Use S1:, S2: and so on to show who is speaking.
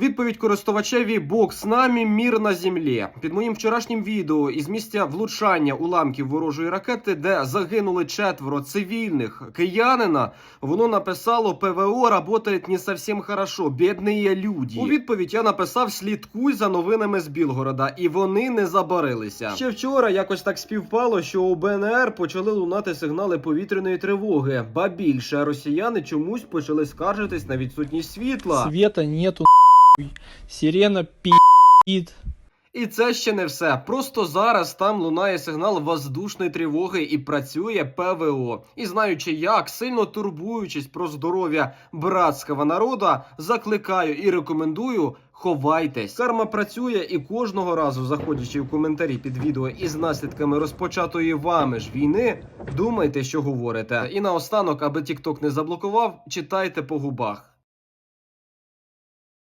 S1: Відповідь користувачеві Бог з нами, мір на землі. Під моїм вчорашнім відео із місця влучання уламків ворожої ракети, де загинули четверо цивільних киянина, воно написало ПВО работает не совсем хорошо, бідні люди. У відповідь я написав слідкуй за новинами з Білгорода, і вони не забарилися. Ще вчора якось так співпало, що у БНР почали лунати сигнали повітряної тривоги. Ба більше росіяни чомусь почали скаржитись на відсутність світла.
S2: Света нету. Сирена пи***ит.
S1: І це ще не все. Просто зараз там лунає сигнал воздушної тривоги і працює ПВО. І знаючи як, сильно турбуючись про здоров'я братського народа, закликаю і рекомендую. Ховайтесь, карма працює і кожного разу, заходячи в коментарі під відео із наслідками розпочатої вами ж війни, думайте, що говорите. І наостанок, аби TikTok не заблокував, читайте по губах.